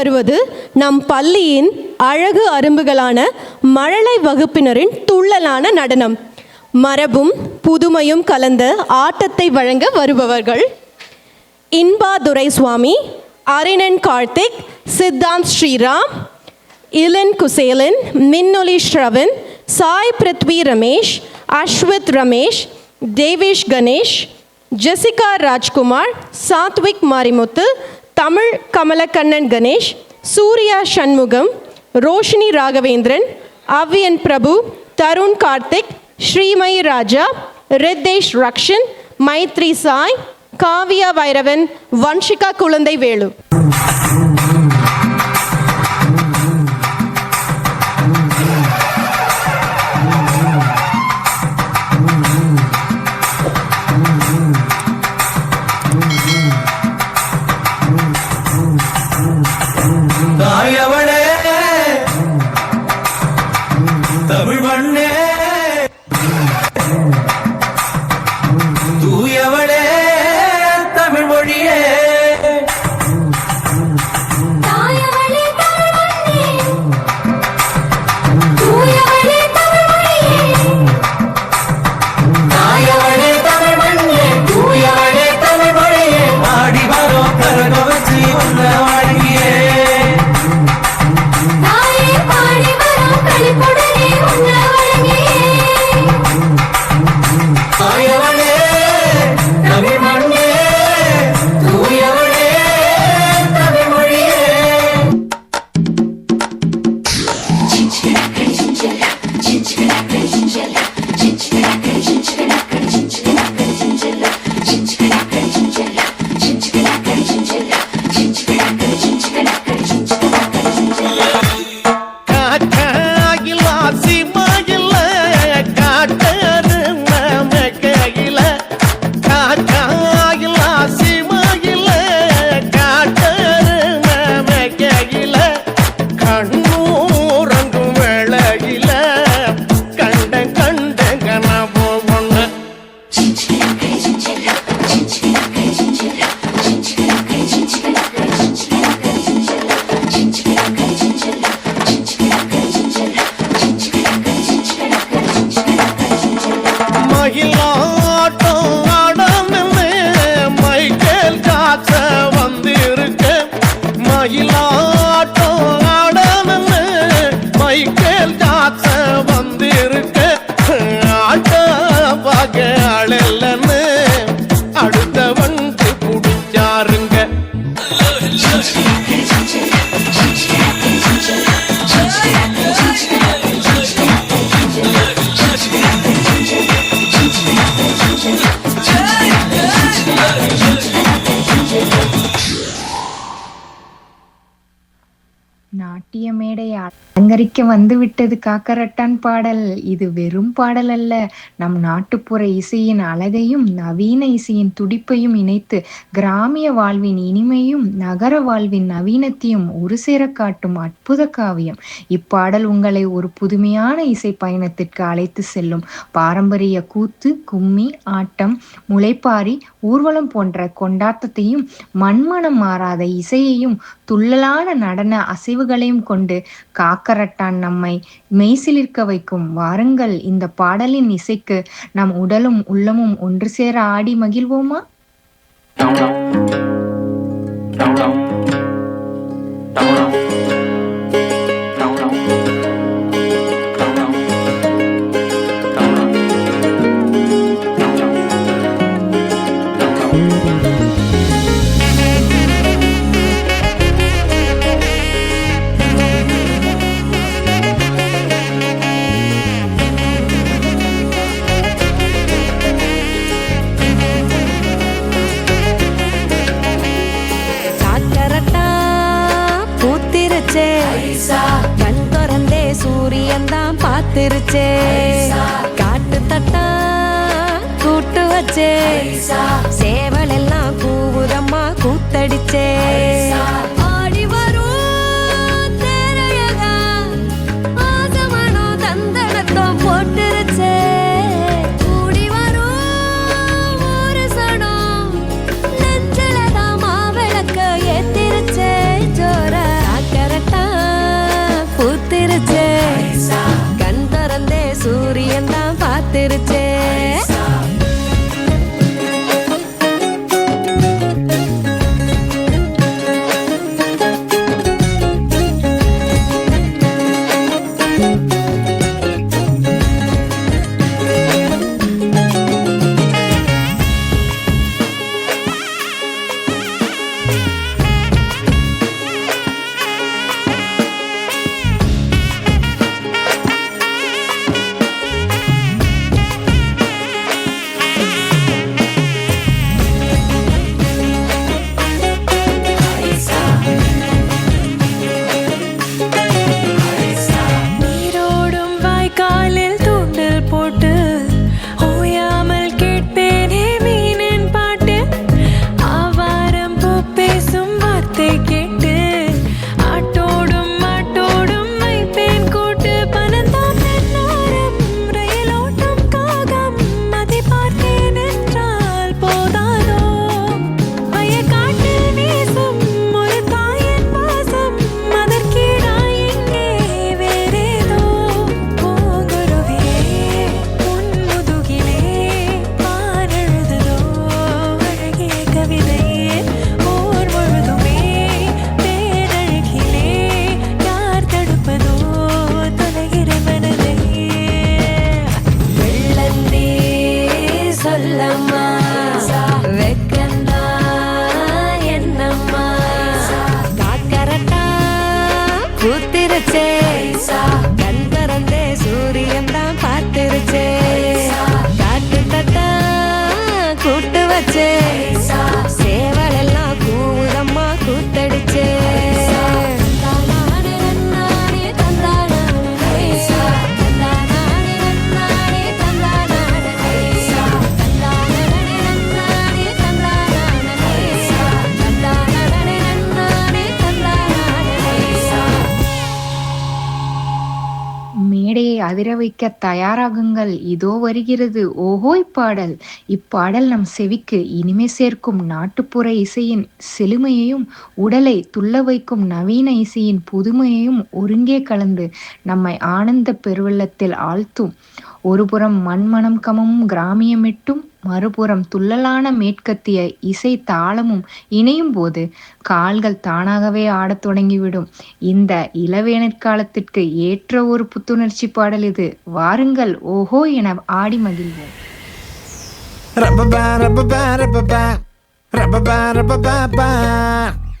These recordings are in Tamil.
வருவது நம் பள்ளியின் அழகு அரும்புகளான மழலை வகுப்பினரின் துள்ளலான நடனம். மரபும் புதுமையும் கலந்த ஆட்டத்தை வழங்க வருபவர்கள். இன்பாதுரை சுவாமி அரிணன் கார்த்திக் சித்தாந்த் ஸ்ரீராம் இலன் குசேலன் மின்னொலி ஸ்ரவன் சாய் பிருத்வி ரமேஷ் அஸ்வத் ரமேஷ் தேவேஷ் கணேஷ் ஜெசிகா ராஜ்குமார் சாத்விக் மாரிமுத்து தமிழ் கமலக்கண்ணன் கணேஷ் சூர்யா சண்முகம் ரோஷினி ராகவேந்திரன் அவ்யன் பிரபு தருண் கார்த்திக் ஸ்ரீமயி ராஜா ரித்தேஷ் ரக்ஷன் மைத்ரி சாய் காவியா வைரவன் வன்ஷிகா குழந்தை வேலு. நாட்டிய மேடை அலங்கரிக்க வந்துவிட்டது காக்கரட்டான் பாடல். இது வெறும் பாடல் அல்ல. நம் நாட்டுப்புற இசையின் அழகையும் நவீன இசையின் துடிப்பையும் இணைத்து கிராமிய வாழ்வின் இனிமையும் நகர வாழ்வின் நவீனத்தையும் ஒரு சேர காட்டும் அற்புத காவியம். இப்பாடல் உங்களை ஒரு புதுமையான இசை பயணத்திற்கு அழைத்து செல்லும். பாரம்பரிய கூத்து கும்மி ஆட்டம் முளைப்பாரி ஊர்வலம் போன்ற கொண்டாட்டத்தையும் மண்மனம் மாறாத இசையையும் துள்ளலான நடன அசைவுகளையும் கொண்டு காக்கரட்டான் நம்மை மெய்சிலிருக்க வைக்கும். வாருங்கள் இந்த பாடலின் இசைக்கு நம் உடலும் உள்ளமும் ஒன்று சேர ஆடி மகிழ்வோமா? தான் பார்த்திருச்சே காட்டு தட்டா கூட்டு வச்சே. சேவல் எல்லாம் கூவுதம்மா கூத்தடிச்சே. பூத்திருச்சே. கண் திறந்தே சூரியன் தான் பார்த்திருச்சே. காட்டு தட்டா அதிர வைக்க தயாராகுங்கள். இதோ வருகிறது. ஓஹோய் பாடல். இப்பாடல் நம் செவிக்கு இனிமை சேர்க்கும் நாட்டுப்புற இசையின் செழுமையையும் உடலை துள்ள வைக்கும் நவீன இசையின் புதுமையையும் ஒருங்கே கலந்து நம்மை ஆனந்த பெருவெள்ளத்தில் ஆழ்த்தும். ஒருபுறம் மண்மணம் கமமும் கிராமியமிட்டும் மறுபுறம் துள்ளலான மேற்கத்திய இசை தாளமும் இணையும் போது கால்கள் தானாகவே ஆடத் தொடங்கிவிடும். இந்த இளவேனற்காலத்திற்கு ஏற்ற ஒரு புத்துணர்ச்சி பாடல் இது. வாருங்கள் ஓஹோ என ஆடி மகிழ்வோம். ரப்பபா ரப்பபா ரப்பபா ரப்பபா ரப்பபா பா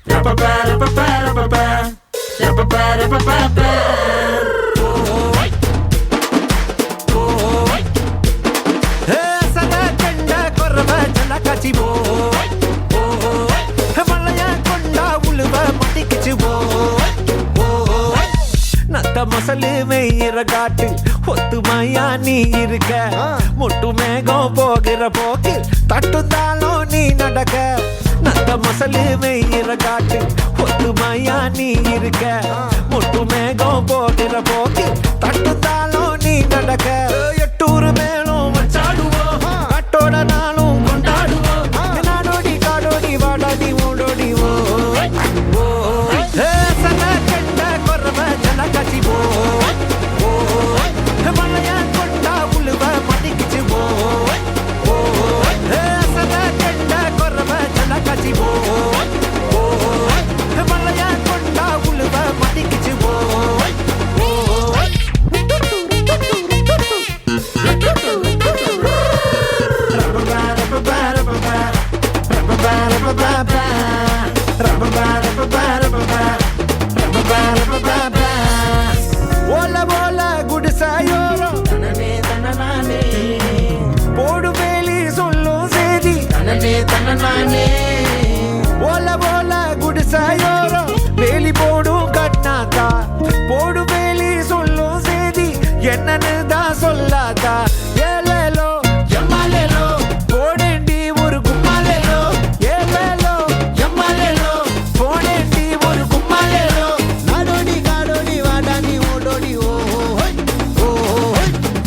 ரப்பபா ரப்பபா ரப்பபா ரப்பபா ரப்பபா ஓய் மலைய கொண்டா உழுவ மட்டிக்கிச்சு ஓய் ஓய் நத்த மசலு மெய்யிற காட்டு ஒத்துமையா நீ இருக்க. முட்டு மேகம் போகிற போக்கு தட்டுந்தாலும் நீ நடக்க. நத்த மசலு மெய்யிற காட்டு ஒத்துமையா நீ இருக்க. முட்டு மேகம் போகிற போக்கு தட்டுந்தாலும் நீ நடக்க. எட்டூர் மேலும் ప్రాణమానే ఓల ఓల గుడిసాయోర వేలిపోడు కట్నాత. పోడు వేలి సొల్లు సేది ఎన్ననదా సొల్లాత. ఏలేలో ఎమ్మాలేలో పోడేంటి ఊరు గుమ్మాలేలో. ఏలేలో ఎమ్మాలేలో పోడేంటి ఊరు గుమ్మాలేలో. నాడోడి కాడోడి వాడాని ఓడోడి ఓ ఓ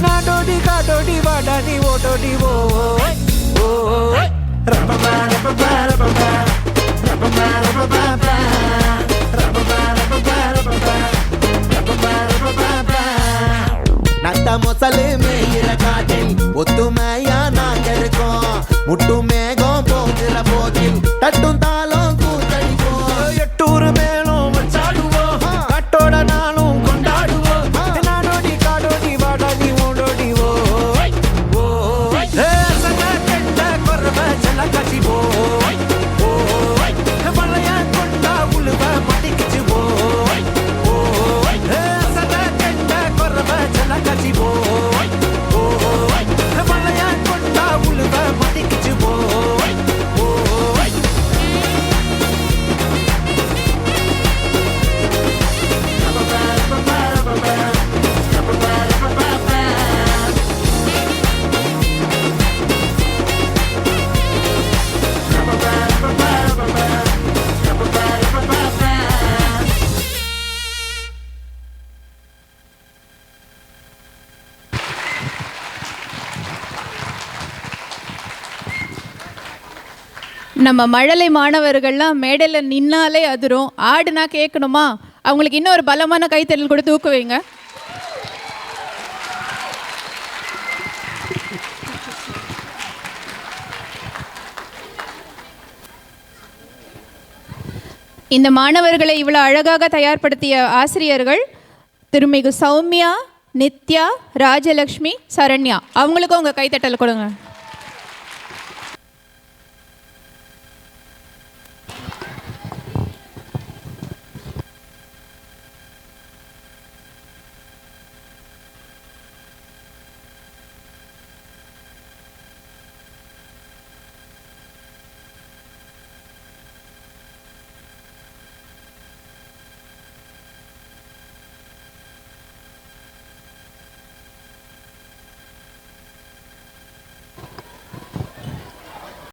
నాడోడి కాడోడి వాడాని ఓడోడి ఓ ఓ நத்த மொசலு மேயிற காட்டில் ஒத்துமையா நாங்க இருக்கோம். முட்டுமே நம்ம மழலை மாணவர்கள்லாம் மேடையில் நின்னாலே அதிரும். ஆடுனா கேட்கணுமா? அவங்களுக்கு இன்னும் ஒரு பலமான கைத்தறல் கூட தூக்குவீங்க இந்த மாணவர்களை இவ்வளோ அழகாக தயார்படுத்திய ஆசிரியர்கள் திருமிகு சௌமியா நித்யா ராஜலக்ஷ்மி சரண்யா. அவங்களுக்கும் உங்கள் கைத்தட்டல் கொடுங்க.